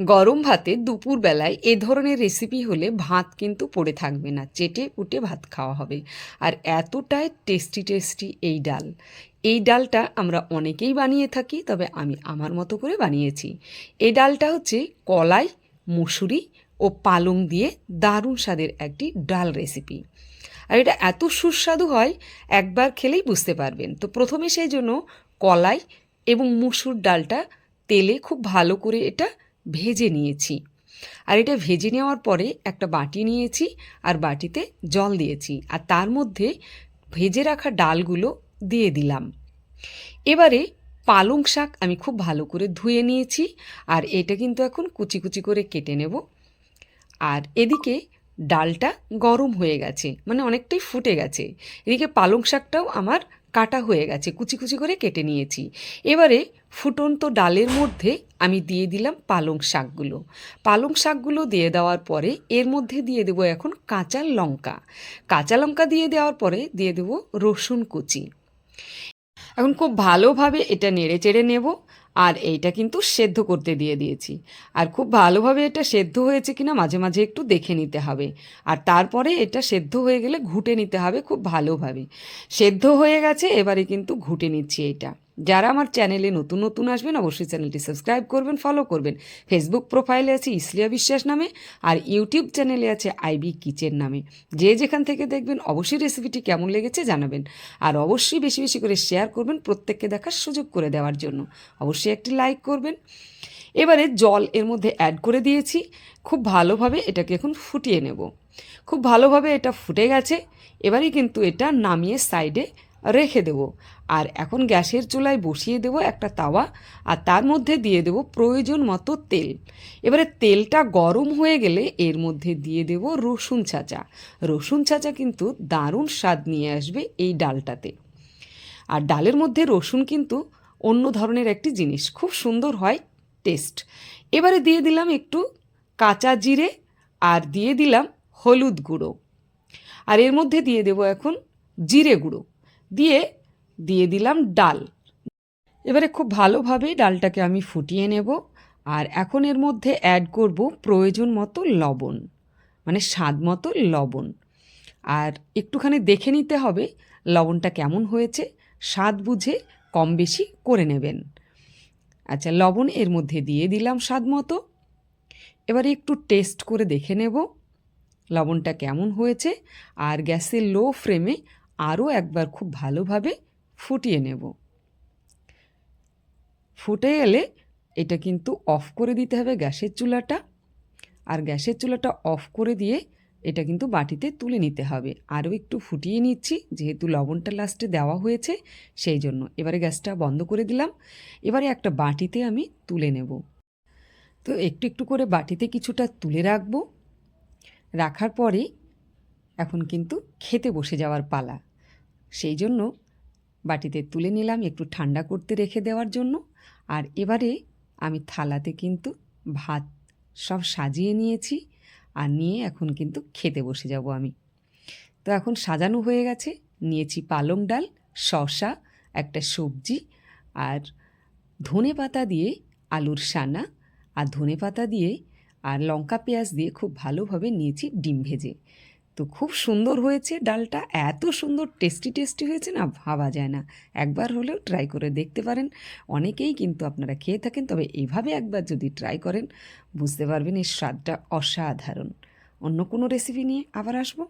গরম ভাতে দুপুরবেলায় এ ধরনের রেসিপি হলে ভাত কিন্তু পড়ে থাকবে না, চেটে উটে ভাত খাওয়া হবে। আর এতটাই টেস্টি টেস্টি এই ডাল। এই ডালটা আমরা অনেকেই বানিয়ে থাকি, তবে আমি আমার মতো করে বানিয়েছি। এই ডালটা হচ্ছে কলাই, মুসুরি ও পালং দিয়ে দারুণ স্বাদের একটি ডাল রেসিপি আর এটা এত সুস্বাদু হয়, একবার খেলেই বুঝতে পারবেন। তো প্রথমে সেই জন্য কলাই এবং মুসুর ডালটা তেলে খুব ভালো করে এটা ভেজে নিয়েছি। আর এটা ভেজে নেওয়ার পরে একটা বাটি নিয়েছি আর বাটিতে জল দিয়েছি। আর তার মধ্যে ভেজে রাখা ডালগুলো দিয়ে দিলাম। এবারে পালং শাক আমি খুব ভালো করে ধুয়ে নিয়েছি আর এটা কিন্তু এখন কুচি কুচি করে কেটে নেব। আর এদিকে ডালটা গরম হয়ে গেছে মানে অনেকটাই ফুটে গেছে। এদিকে পালং শাকটাও আমার কাটা হয়ে গেছে, কুচি কুচি করে কেটে নিয়েছি। এবারে ফুটন্ত ডালের মধ্যে আমি দিয়ে দিলাম পালং শাকগুলো। পালং শাকগুলো দিয়ে দেওয়ার পরে এর মধ্যে দিয়ে দেবো এখন কাঁচা লঙ্কা। কাঁচা লঙ্কা দিয়ে দেওয়ার পরে দিয়ে দেবো রসুন কুচি। এখন খুব ভালোভাবে এটা নেড়ে চেড়ে নেব। আর এইটা কিন্তু সেদ্ধ করতে দিয়ে দিয়েছি। আর খুব ভালোভাবে এটা সেদ্ধ হয়েছে কিনা মাঝে মাঝে একটু দেখে নিতে হবে। আর তারপরে এটা সেদ্ধ হয়ে গেলে ঘুটে নিতে হবে খুব ভালোভাবে। সেদ্ধ হয়ে গেছে, এবারে কিন্তু ঘুটে নিচ্ছি এটা যারা আমার চ্যানেলে নতুন নতুন আসবেন, অবশ্যই চ্যানেলটি সাবস্ক্রাইব করবেন ফলো করবেন। ফেসবুক প্রোফাইলে আছে ইসলিয়া বিশ্বাস নামে আর ইউটিউব চ্যানেলে আছে আইবি কিচেন নামে। যে যেখান থেকে দেখবেন, অবশ্যই রেসিপিটি কেমন লেগেছে জানাবেন। আর অবশ্যই বেশি বেশি করে শেয়ার করবেন প্রত্যেককে দেখার সুযোগ করে দেওয়ার জন্য। অবশ্যই একটি লাইক করবেন। এবারে জল এর মধ্যে অ্যাড করে দিয়েছি। খুব ভালোভাবে এটাকে এখন ফুটিয়ে নেব। খুব ভালোভাবে এটা ফুটে গেছে। এবারে কিন্তু এটা নামিয়ে সাইডে রেখে দেব। আর এখন গ্যাসের চুলায় বসিয়ে দেব একটা তাওয়া আর তার মধ্যে দিয়ে দেব প্রয়োজন মতো তেল। এবারে তেলটা গরম হয়ে গেলে এর মধ্যে দিয়ে দেব রসুন ছাঁচা। রসুন ছাঁচা কিন্তু দারুণ স্বাদ নিয়ে আসবে এই ডালটাতে। আর ডালের মধ্যে রসুন কিন্তু অন্য ধরনের একটি জিনিস, খুব সুন্দর হয়, টেস্ট। এবারে দিয়ে দিলাম একটু কাঁচা জিরে আর দিয়ে দিলাম হলুদ গুঁড়ো। আর এর মধ্যে দিয়ে দেব এখন জিরে গুঁড়ো। দিয়ে দিয়ে দিলাম ডাল। এবারে খুব ভালোভাবে ডালটাকে আমি ফুটিয়ে নেব আর এখন এর মধ্যে অ্যাড করব প্রয়োজন মতো লবণ মানে স্বাদ মতো লবণ। আর একটুখানি দেখে নিতে হবে লবণটা কেমন হয়েছে, স্বাদ বুঝে কম বেশি করে নেবেন। আচ্ছা লবণ এর মধ্যে দিয়ে দিলাম স্বাদ মতো। এবারে একটু টেস্ট করে দেখে নেব লবণটা কেমন হয়েছে। আর গ্যাসের লো ফ্লেমে আরও একবার খুব ভালোভাবে ফুটিয়ে নেব। ফুটে এলে এটা কিন্তু অফ করে দিতে হবে গ্যাসের চুলাটা। আর গ্যাসের চুলাটা অফ করে দিয়ে এটা কিন্তু বাটিতে তুলে নিতে হবে। আরও একটু ফুটিয়ে নিচ্ছি, যেহেতু লবণটা লাস্টে দেওয়া হয়েছে, সেই জন্য। এবারে গ্যাসটা বন্ধ করে দিলাম। এবারে একটা বাটিতে আমি তুলে নেব। তো একটু একটু করে বাটিতে কিছুটা তুলে রাখব। রাখার পরে এখন কিন্তু খেতে বসে যাওয়ার পালা। সেই জন্য বাটিতে তুলে নিলাম একটু ঠান্ডা করতে রেখে দেওয়ার জন্য। আর এবারে আমি থালাতে কিন্তু ভাত সব সাজিয়ে নিয়েছি আর নিয়ে এখন কিন্তু খেতে বসে যাব আমি। তো এখন সাজানো হয়ে গেছে। নিয়েছি পালং ডাল, শসা, একটা সবজি আর ধনে পাতা দিয়ে আলুর সানা আর ধনে পাতা দিয়ে আর লঙ্কা পেঁয়াজ দিয়ে খুব ভালোভাবে নিয়েছি ডিম ভেজে। তো খুব সুন্দর হয়েছে ডালটা। এত সুন্দর টেস্টি টেস্টি হয়েছে না, ভাবা যায় না। একবার হলেও ট্রাই করে দেখতে পারেন। অনেকেই কিন্তু আপনারা খেয়ে থাকেন, তবে এভাবে একবার যদি ট্রাই করেন, বুঝতে পারবেন এর স্বাদটা অসাধারণ। অন্য কোনো রেসিপি নিয়ে আবার আসব?